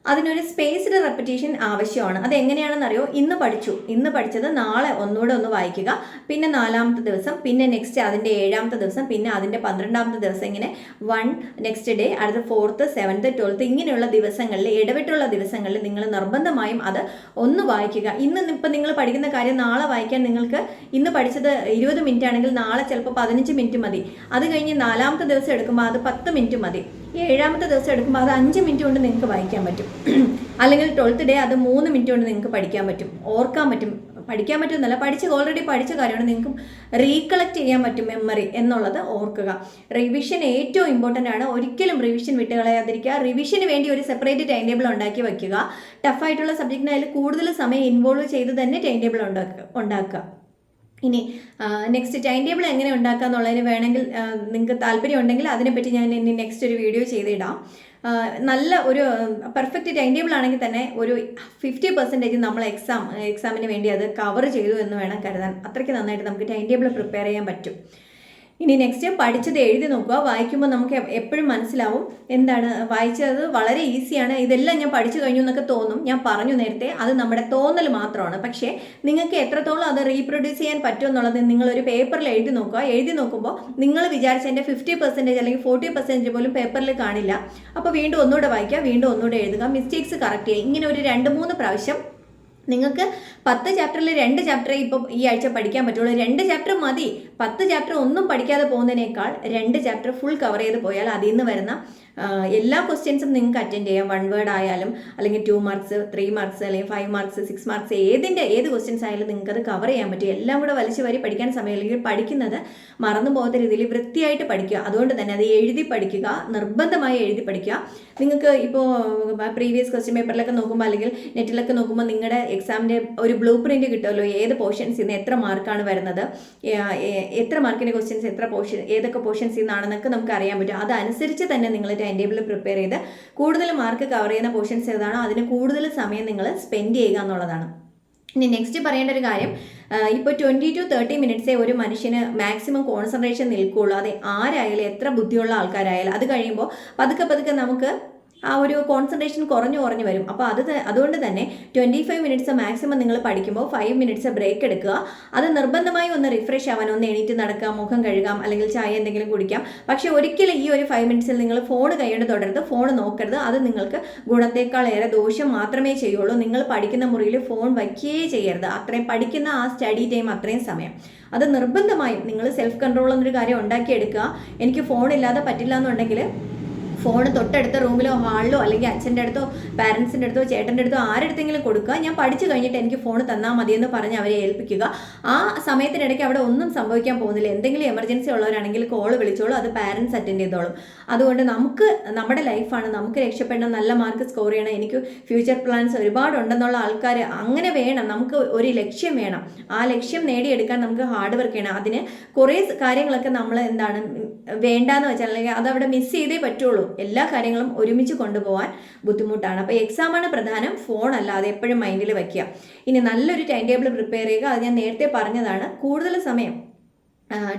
അതിനൊരു സ്പേസ്ഡ് റെപ്പറ്റീഷൻ ആവശ്യമാണ്. അത് എങ്ങനെയാണെന്നറിയോ ഇന്ന് പഠിച്ചു. ഇന്ന് പഠിച്ചത് നാളെ ഒന്നുകൂടെ ഒന്ന് വായിക്കുക. പിന്നെ നാലാമത്തെ ദിവസം പിന്നെ നെക്സ്റ്റ് അതിന്റെ ഏഴാമത്തെ ദിവസം പിന്നെ അതിന്റെ പന്ത്രണ്ടാമത്തെ ദിവസം ഇങ്ങനെ വൺ നെക്സ്റ്റ് ഡേ അടുത്ത ഫോർത്ത് സെവൻത്ത് ട്വൽത്ത് ഇങ്ങനെയുള്ള ദിവസങ്ങളിൽ ഇടവിട്ടുള്ള ദിവസങ്ങളിൽ നിങ്ങൾ നിർബന്ധമായും അത് ഒന്ന് വായിക്കുക. ഇന്ന് ഇപ്പം നിങ്ങൾ പഠിക്കുന്ന കാര്യം നാളെ വായിക്കാൻ നിങ്ങൾക്ക് ഇന്ന് പഠിച്ചത് ഇരുപത് മിനിറ്റ് ആണെങ്കിൽ നാളെ ചിലപ്പോൾ പതിനഞ്ച് മിനിറ്റ് മതി. അത് കഴിഞ്ഞ് നാലാമത്തെ ദിവസം എടുക്കുമ്പോൾ അത് പത്ത് മിനിറ്റ് മതി. ഏഴാമത്തെ ദിവസം എടുക്കുമ്പോൾ അത് അഞ്ച് മിനിറ്റ് കൊണ്ട് നിങ്ങൾക്ക് വായിക്കാൻ പറ്റും. [CLEARS THROAT] അല്ലെങ്കിൽ ട്വൽത്ത് ഡേ അത് മൂന്ന് മിനിറ്റ് കൊണ്ട് നിങ്ങൾക്ക് പഠിക്കാൻ പറ്റും. ഓർക്കാൻ പറ്റും. പഠിക്കാൻ പറ്റുമെന്നല്ല പഠിച്ച് ഓൾറെഡി പഠിച്ച കാര്യമാണ്. നിങ്ങൾക്ക് റീകളക്ട് ചെയ്യാൻ പറ്റും മെമ്മറി എന്നുള്ളത് ഓർക്കുക. റിവിഷൻ ഏറ്റവും ഇമ്പോർട്ടന്റ് ആണ്. ഒരിക്കലും റിവിഷൻ വിട്ടുകളയാതിരിക്കുക റിവിഷന് വേണ്ടി ഒരു സെപ്പറേറ്റ് ടൈം ടേബിൾ ഉണ്ടാക്കി വയ്ക്കുക ടഫായിട്ടുള്ള സബ്ജക്റ്റിനായാലും കൂടുതൽ സമയം ഇൻവോൾവ് ചെയ്ത് തന്നെ ടൈം ടേബിൾ ഉണ്ടാക്കുക ഉണ്ടാക്കുക. ഇനി നെക്സ്റ്റ് ടൈം ടേബിൾ എങ്ങനെ ഉണ്ടാക്കുക എന്നുള്ളതിന് വേണമെങ്കിൽ നിങ്ങൾക്ക് താല്പര്യം ഉണ്ടെങ്കിൽ അതിനെപ്പറ്റി ഞാൻ ഇനി നെക്സ്റ്റ് ഒരു വീഡിയോ ചെയ്തിടാം. നല്ല ഒരു പെർഫെക്റ്റ് ടൈം ടേബിൾ ആണെങ്കിൽ തന്നെ ഒരു ഫിഫ്റ്റി പെർസെന്റേജ് നമ്മൾ എക്സാം എക്സാമിന് വേണ്ടി അത് കവർ ചെയ്തു എന്ന് വേണം കരുതാൻ. അത്രയ്ക്ക് നന്നായിട്ട് നമുക്ക് ടൈം ടേബിൾ പ്രിപ്പയർ ചെയ്യാൻ പറ്റും. ഇനി നെക്സ്റ്റ് പഠിച്ചത് എഴുതി നോക്കുക. വായിക്കുമ്പോൾ നമുക്ക് എപ്പോഴും മനസ്സിലാവും എന്താണ് വായിച്ചത് വളരെ ഈസിയാണ് ഇതെല്ലാം ഞാൻ പഠിച്ചു കഴിഞ്ഞു എന്നൊക്കെ തോന്നും. ഞാൻ പറഞ്ഞു നേരത്തെ അത് നമ്മുടെ തോന്നൽ മാത്രമാണ്. പക്ഷേ നിങ്ങൾക്ക് എത്രത്തോളം അത് റീപ്രൊഡ്യൂസ് ചെയ്യാൻ പറ്റും എന്നുള്ളത് നിങ്ങളൊരു പേപ്പറിൽ എഴുതി നോക്കുക. എഴുതി നോക്കുമ്പോൾ നിങ്ങൾ വിചാരിച്ചതിന്റെ ഫിഫ്റ്റി പെർസെന്റേജ് അല്ലെങ്കിൽ ഫോർട്ടി പെർസെന്റേജ് പോലും പേപ്പറിൽ കാണില്ല. അപ്പോൾ വീണ്ടും ഒന്നുകൂടെ വായിക്കുക വീണ്ടും ഒന്നുകൂടെ എഴുതുക. മിസ്റ്റേക്സ് കറക്റ്റ് ചെയ്യുക. ഇങ്ങനെ ഒരു രണ്ട് മൂന്ന് പ്രാവശ്യം നിങ്ങൾക്ക് പത്ത് ചാപ്റ്ററിൽ രണ്ട് ചാപ്റ്ററേ ഇപ്പം ഈ ആഴ്ച പഠിക്കാൻ പറ്റുള്ളൂ. രണ്ട് ചാപ്റ്റർ മതി. പത്ത് ചാപ്റ്റർ ഒന്നും പഠിക്കാതെ പോകുന്നതിനേക്കാൾ രണ്ട് ചാപ്റ്റർ ഫുൾ കവർ ചെയ്ത് പോയാൽ അതിൽ നിന്ന് വരുന്ന എല്ലാ ക്വസ്റ്റ്യൻസും നിങ്ങൾക്ക് അറ്റൻഡ് ചെയ്യാം. വൺ വേർഡ് ആയാലും അല്ലെങ്കിൽ ടു മാർക്സ് ത്രീ മാർക്സ് അല്ലെങ്കിൽ ഫൈവ് മാർക്സ് സിക്സ് മാർക്സ് ഏതിന്റെ ഏത് ക്വസ്റ്റ്യൻസ് ആയാലും നിങ്ങൾക്ക് അത് കവർ ചെയ്യാൻ പറ്റും. എല്ലാം കൂടെ വലിച്ചു വരി പഠിക്കാൻ സമയം അല്ലെങ്കിൽ പഠിക്കുന്നത് മറന്നു പോകാത്ത രീതിയിൽ വൃത്തിയായിട്ട് പഠിക്കുക. അതുകൊണ്ട് തന്നെ അത് എഴുതി പഠിക്കുക നിർബന്ധമായി എഴുതി പഠിക്കുക. നിങ്ങൾക്ക് ഇപ്പോൾ പ്രീവിയസ് ക്വസ്റ്റ്യൻ പേപ്പറിലൊക്കെ നോക്കുമ്പോൾ അല്ലെങ്കിൽ നെറ്റിലൊക്കെ നോക്കുമ്പോൾ നിങ്ങളുടെ എക്സാമിന്റെ ഒരു ബ്ലൂ പ്രിന്റ് കിട്ടുമല്ലോ ഏത് പോർഷൻസിൽ നിന്ന് എത്ര മാർക്കാണ് വരുന്നത് എത്ര മാർക്കിന്റെ ക്വസ്റ്റ്യൻസ് എത്ര പോർഷൻ ഏതൊക്കെ പോർഷൻസിൽ നിന്നാണെന്നൊക്കെ നമുക്ക് അറിയാൻ പറ്റും. അതനുസരിച്ച് തന്നെ നിങ്ങൾ ടൈം ടേബിൾ പ്രിപ്പയർ ചെയ്ത് കൂടുതൽ മാർക്ക് കവർ ചെയ്യുന്ന പോർഷൻസ് ഏതാണോ അതിന് കൂടുതൽ സമയം നിങ്ങൾ സ്പെൻഡ് ചെയ്യുക എന്നുള്ളതാണ്. ഇനി നെക്സ്റ്റ് പറയേണ്ട ഒരു കാര്യം ഇപ്പോൾ ട്വന്റി ടു തേർട്ടി മിനിറ്റ്സേ ഒരു മനുഷ്യന് മാക്സിമം കോൺസെൻട്രേഷൻ നിൽക്കുകയുള്ളൂ അത് ആരായാലും എത്ര ബുദ്ധിയുള്ള ആൾക്കാരായാലും അത് കഴിയുമ്പോൾ പതുക്കെ പതുക്കെ നമുക്ക് ആ ഒരു കോൺസെൻട്രേഷൻ കുറഞ്ഞു കുറഞ്ഞു വരും. അപ്പോൾ അത് അതുകൊണ്ട് തന്നെ ട്വന്റി ഫൈവ് മിനിറ്റ്സ് മാക്സിമം നിങ്ങൾ പഠിക്കുമ്പോൾ ഫൈവ് മിനിറ്റ്സ് ബ്രേക്ക് എടുക്കുക. അത് നിർബന്ധമായി ഒന്ന് റിഫ്രഷ് ആവാൻ ഒന്ന് എണീറ്റ് നടക്കാം മുഖം കഴുകാം അല്ലെങ്കിൽ ചായ എന്തെങ്കിലും കുടിക്കാം. പക്ഷേ ഒരിക്കലും ഈ ഒരു ഫൈവ് മിനിറ്റ്സിൽ നിങ്ങൾ ഫോൺ കൈകൊണ്ട് തുടരുത് ഫോൺ നോക്കരുത്. അത് നിങ്ങൾക്ക് ഗുണത്തേക്കാൾ ഏറെ ദോഷം മാത്രമേ ചെയ്യുള്ളൂ. നിങ്ങൾ പഠിക്കുന്ന മുറിയിൽ ഫോൺ വയ്ക്കുകയേ ചെയ്യരുത്. അത്രയും പഠിക്കുന്ന ആ സ്റ്റഡി ടൈം അത്രയും സമയം. അത് നിർബന്ധമായും നിങ്ങൾ സെൽഫ് കൺട്രോൾ എന്നൊരു കാര്യം ഉണ്ടാക്കിയെടുക്കുക. എനിക്ക് ഫോൺ ഇല്ലാതെ പറ്റില്ല എന്നുണ്ടെങ്കിൽ ഫോൺ തൊട്ടടുത്ത റൂമിലോ ഹാളിലോ അല്ലെങ്കിൽ അച്ഛന്റെ അടുത്തോ പാരൻസിന്റെ അടുത്തോ ചേട്ടന്റെ അടുത്തോ ആരെടുത്തെങ്കിലും കൊടുക്കുക. ഞാൻ പഠിച്ചു കഴിഞ്ഞിട്ട് എനിക്ക് ഫോൺ തന്നാൽ മതിയെന്ന് പറഞ്ഞ് അവരെ ഏൽപ്പിക്കുക. ആ സമയത്തിനിടയ്ക്ക് അവിടെ ഒന്നും സംഭവിക്കാൻ പോകുന്നില്ല. എന്തെങ്കിലും എമർജൻസി ഉള്ളവരാണെങ്കിൽ കോൾ വിളിച്ചോളൂ. അത് പാരൻസ് അറ്റൻഡ് ചെയ്തോളും. അതുകൊണ്ട് നമുക്ക് നമ്മുടെ ലൈഫാണ് നമുക്ക് രക്ഷപ്പെടണം. നല്ല മാർക്ക് സ്കോർ ചെയ്യണം. എനിക്ക് ഫ്യൂച്ചർ പ്ലാൻസ് ഒരുപാടുണ്ടെന്നുള്ള ആൾക്കാർ അങ്ങനെ വേണം. നമുക്ക് ഒരു ലക്ഷ്യം വേണം. ആ ലക്ഷ്യം നേടിയെടുക്കാൻ നമുക്ക് ഹാർഡ് വർക്ക് ചെയ്യണം. അതിന് കുറേ കാര്യങ്ങളൊക്കെ നമ്മൾ എന്താണ് വേണ്ടാന്ന് വെച്ചാൽ അല്ലെങ്കിൽ അതവിടെ മിസ് ചെയ്തേ പറ്റുള്ളൂ. എല്ലാ കാര്യങ്ങളും ഒരുമിച്ച് കൊണ്ടുപോകാൻ ബുദ്ധിമുട്ടാണ്. അപ്പോൾ എക്സാമാണ് പ്രധാനം. ഫോൺ അല്ല അല്ലാതെ എപ്പോഴും മൈൻഡിൽ വയ്ക്കുക ഇനി നല്ലൊരു ടൈം ടേബിൾ പ്രിപ്പയർ ചെയ്യുക. അത് ഞാൻ നേരത്തെ പറഞ്ഞതാണ്. കൂടുതൽ സമയം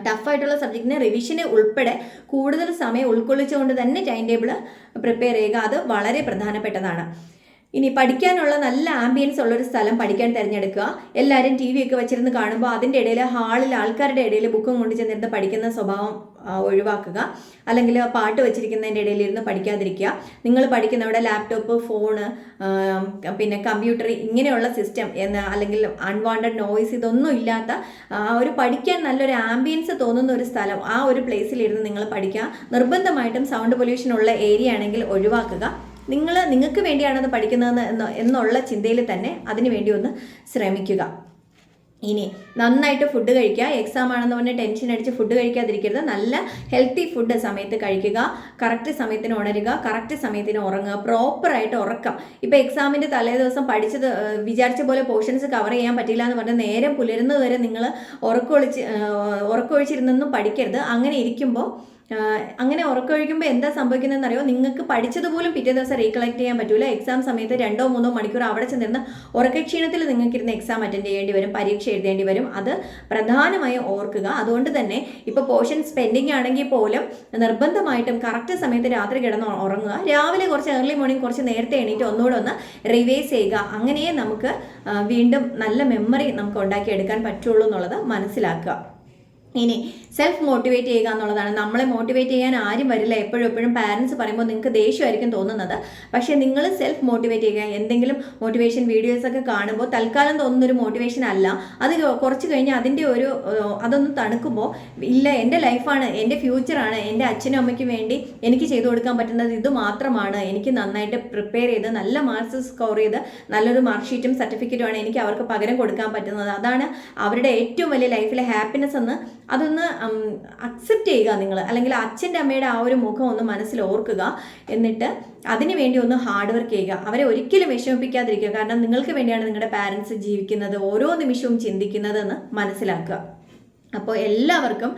ടഫായിട്ടുള്ള സബ്ജക്റ്റിനെ റിവിഷന് ഉൾപ്പെടെ കൂടുതൽ സമയം ഉൾക്കൊള്ളിച്ചുകൊണ്ട് തന്നെ ടൈം ടേബിൾ പ്രിപ്പയർ ചെയ്യുക. അത് വളരെ പ്രധാനപ്പെട്ടതാണ്. ഇനി പഠിക്കാനുള്ള നല്ല ആംബിയൻസ് ഉള്ള ഒരു സ്ഥലം പഠിക്കാൻ തിരഞ്ഞെടുക്കുക. എല്ലാവരും ടി വി ഒക്കെ വെച്ചിരുന്ന് കാണുമ്പോൾ അതിന്റെ ഇടയിൽ ഹാളിൽ ആൾക്കാരുടെ ഇടയിൽ ബുക്കും കൊണ്ട് ചെന്നിരുന്ന് പഠിക്കുന്ന സ്വഭാവം ഒഴിവാക്കുക. അല്ലെങ്കിൽ പാട്ട് വെച്ചിരിക്കുന്നതിന്റെ ഇടയിൽ ഇരുന്ന് പഠിക്കാതിരിക്കുക. നിങ്ങൾ പഠിക്കുന്നവിടെ ലാപ്ടോപ്പ് ഫോണ് പിന്നെ കമ്പ്യൂട്ടർ ഇങ്ങനെയുള്ള സിസ്റ്റം എന്ന അല്ലെങ്കിൽ അൺവാണ്ടഡ് നോയ്സ് ഇതൊന്നും ഇല്ലാത്ത ഒരു പഠിക്കാൻ നല്ലൊരു ആംബിയൻസ് തോന്നുന്ന ഒരു സ്ഥലം ആ ഒരു പ്ലേസിലിരുന്ന് നിങ്ങൾ പഠിക്കുക. നിർബന്ധമായിട്ടും സൗണ്ട് പൊല്യൂഷൻ ഉള്ള ഏരിയ ആണെങ്കിൽ ഒഴിവാക്കുക. നിങ്ങൾ നിങ്ങൾക്ക് വേണ്ടിയാണ് അത് പഠിക്കുന്നതെന്ന് എന്ന- എന്നുള്ള ചിന്തയിൽ തന്നെ അതിനു വേണ്ടി ഒന്ന് ശ്രമിക്കുക. ഇനി നന്നായിട്ട് ഫുഡ് കഴിക്കുക. എക്സാം ആണെന്ന് പറഞ്ഞ് ടെൻഷൻ അടിച്ച് ഫുഡ് കഴിക്കാതിരിക്കരുത്. നല്ല ഹെൽത്തി ഫുഡ് സമയത്ത് കഴിക്കുക. കറക്റ്റ് സമയത്തിന് ഉണരുക. കറക്റ്റ് സമയത്തിന് ഉറങ്ങുക. പ്രോപ്പറായിട്ട് ഉറക്കം. ഇപ്പോൾ എക്സാമിന്റെ തലേ ദിവസം പഠിച്ചത് വിചാരിച്ച പോലെ പോർഷൻസ് കവർ ചെയ്യാൻ പറ്റില്ല എന്ന് പറഞ്ഞാൽ നേരം പുലരുന്നത് വരെ നിങ്ങൾ ഉറക്കമൊളിച്ച് ഉറക്കൊഴിച്ചിരുന്നൊന്നും പഠിക്കരുത്. അങ്ങനെ ഇരിക്കുമ്പോൾ അങ്ങനെ ഉറക്കമൊഴിക്കുമ്പോൾ എന്താ സംഭവിക്കുന്നതെന്ന് അറിയോ നിങ്ങൾക്ക് പഠിച്ചതുപോലും പിറ്റേ ദിവസം റീകളക്ട് ചെയ്യാൻ പറ്റൂല. എക്സാം സമയത്ത് രണ്ടോ മൂന്നോ മണിക്കൂർ അവിടെ ചെന്നിരുന്ന് ഉറക്കക്ഷീണത്തിൽ നിങ്ങൾക്ക് ഇരുന്ന് എക്സാം അറ്റൻഡ് ചെയ്യേണ്ടി വരും പരീക്ഷ എഴുതേണ്ടി വരും. അത് പ്രധാനമായും ഓർക്കുക. അതുകൊണ്ട് തന്നെ ഇപ്പോൾ പോർഷൻ സ്പെൻഡിങ് ആണെങ്കിൽ പോലും നിർബന്ധമായിട്ടും കറക്റ്റ് സമയത്ത് രാത്രി കിടന്ന് ഉറങ്ങുക. രാവിലെ കുറച്ച് ഏർലി മോർണിംഗ് കുറച്ച് നേരത്തെ എണീറ്റ് ഒന്നുകൂടെ ഒന്ന് റിവൈസ് ചെയ്യുക. അങ്ങനെയേ നമുക്ക് വീണ്ടും നല്ല മെമ്മറി നമുക്ക് ഉണ്ടാക്കിയെടുക്കാൻ പറ്റുള്ളൂ എന്നുള്ളത് മനസ്സിലാക്കുക. ഇനി സെൽഫ് മോട്ടിവേറ്റ് ചെയ്യുക എന്നുള്ളതാണ്. നമ്മളെ മോട്ടിവേറ്റ് ചെയ്യാൻ ആരും വരില്ല. എപ്പോഴും എപ്പോഴും പാരൻസ് പറയുമ്പോൾ നിങ്ങൾക്ക് ദേഷ്യമായിരിക്കും തോന്നുന്നത്. പക്ഷേ നിങ്ങൾ സെൽഫ് മോട്ടിവേറ്റ് ചെയ്യുക. എന്തെങ്കിലും മോട്ടിവേഷൻ വീഡിയോസ് ഒക്കെ കാണുമ്പോൾ തൽക്കാലം തോന്നുന്ന ഒരു മോട്ടിവേഷൻ അല്ല. അത് കുറച്ച് കഴിഞ്ഞ് അതിന്റെ ഒരു അതൊന്ന് തണുക്കുമ്പോൾ ഇല്ല എന്റെ ലൈഫാണ് എന്റെ ഫ്യൂച്ചറാണ് എന്റെ അച്ഛനും അമ്മയ്ക്കും വേണ്ടി എനിക്ക് ചെയ്തു കൊടുക്കാൻ പറ്റുന്നത് ഇത് മാത്രമാണ്. എനിക്ക് നന്നായിട്ട് പ്രിപ്പയർ ചെയ്ത് നല്ല മാർക്സ് സ്കോർ ചെയ്ത് നല്ലൊരു മാർക്ക് ഷീറ്റും സർട്ടിഫിക്കറ്റുമാണ് എനിക്ക് അവർക്ക് പകരം കൊടുക്കാൻ പറ്റുന്നത്. അതാണ് അവരുടെ ഏറ്റവും വലിയ ലൈഫിലെ ഹാപ്പിനെസ് എന്ന് അതൊന്ന് അക്സെപ്റ്റ് ചെയ്യുക നിങ്ങൾ. അല്ലെങ്കിൽ അച്ഛന്റെ അമ്മയുടെ ആ ഒരു മുഖം ഒന്ന് മനസ്സിൽ ഓർക്കുക. എന്നിട്ട് അതിനു വേണ്ടി ഒന്ന് ഹാർഡ് വർക്ക് ചെയ്യുക. അവരെ ഒരിക്കലും വിഷമിപ്പിക്കാതിരിക്കുക. കാരണം നിങ്ങൾക്ക് വേണ്ടിയാണ് നിങ്ങളുടെ പാരൻസ് ജീവിക്കുന്നത് ഓരോ നിമിഷവും ചിന്തിക്കുന്നതെന്ന് മനസ്സിലാക്കുക. അപ്പോൾ എല്ലാവർക്കും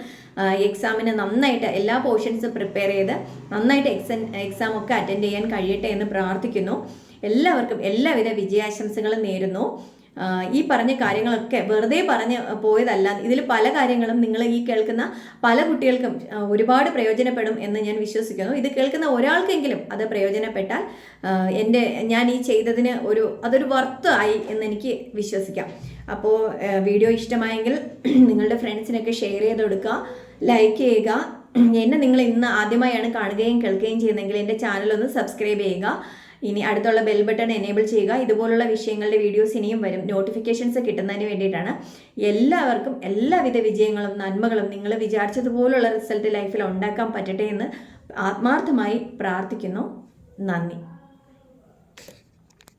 എക്സാമിന് നന്നായിട്ട് എല്ലാ പോർഷൻസും പ്രിപ്പയർ ചെയ്ത് നന്നായിട്ട് എക്സാം എക്സാം ഒക്കെ അറ്റൻഡ് ചെയ്യാൻ കഴിയട്ടെ എന്ന് പ്രാർത്ഥിക്കുന്നു. എല്ലാവർക്കും എല്ലാവിധ വിജയാശംസകളും നേരുന്നു. ഈ പറഞ്ഞ കാര്യങ്ങളൊക്കെ വെറുതെ പറഞ്ഞ് പോയതല്ല. ഇതിൽ പല കാര്യങ്ങളും നിങ്ങൾ ഈ കേൾക്കുന്ന പല കുട്ടികൾക്കും ഒരുപാട് പ്രയോജനപ്പെടും എന്ന് ഞാൻ വിശ്വസിക്കുന്നു. ഇത് കേൾക്കുന്ന ഒരാൾക്കെങ്കിലും അത് പ്രയോജനപ്പെട്ടാൽ എന്റെ ഞാൻ ഈ ചെയ്തതിന് ഒരു അതൊരു വർത്ത് ആയി എന്ന് എനിക്ക് വിശ്വസിക്കാം. അപ്പോൾ വീഡിയോ ഇഷ്ടമായെങ്കിൽ [CLEARS THROAT] നിങ്ങളുടെ ഫ്രണ്ട്സിനൊക്കെ ഷെയർ ചെയ്ത് കൊടുക്കുക ലൈക്ക് ചെയ്യുക. എന്നെ നിങ്ങൾ ഇന്ന് ആദ്യമായാണ് കാണുകയും കേൾക്കുകയും ചെയ്യുന്നതെങ്കിൽ എന്റെ ചാനൽ ഒന്ന് സബ്സ്ക്രൈബ് ചെയ്യുക. ഇനി അടുത്തുള്ള ബെൽ ബട്ടൺ എനേബിൾ ചെയ്യുക. ഇതുപോലുള്ള വിഷയങ്ങളുടെ വീഡിയോസ് ഇനിയും വരും. നോട്ടിഫിക്കേഷൻസ് കിട്ടുന്നതിന് വേണ്ടിയിട്ടാണ്. എല്ലാവർക്കും എല്ലാവിധ വിജയങ്ങളും നന്മകളും നിങ്ങൾ വിചാരിച്ചതുപോലുള്ള റിസൾട്ട് ലൈഫിൽ ഉണ്ടാക്കാൻ പറ്റട്ടെ എന്ന് ആത്മാർത്ഥമായി പ്രാർത്ഥിക്കുന്നു. നന്ദി.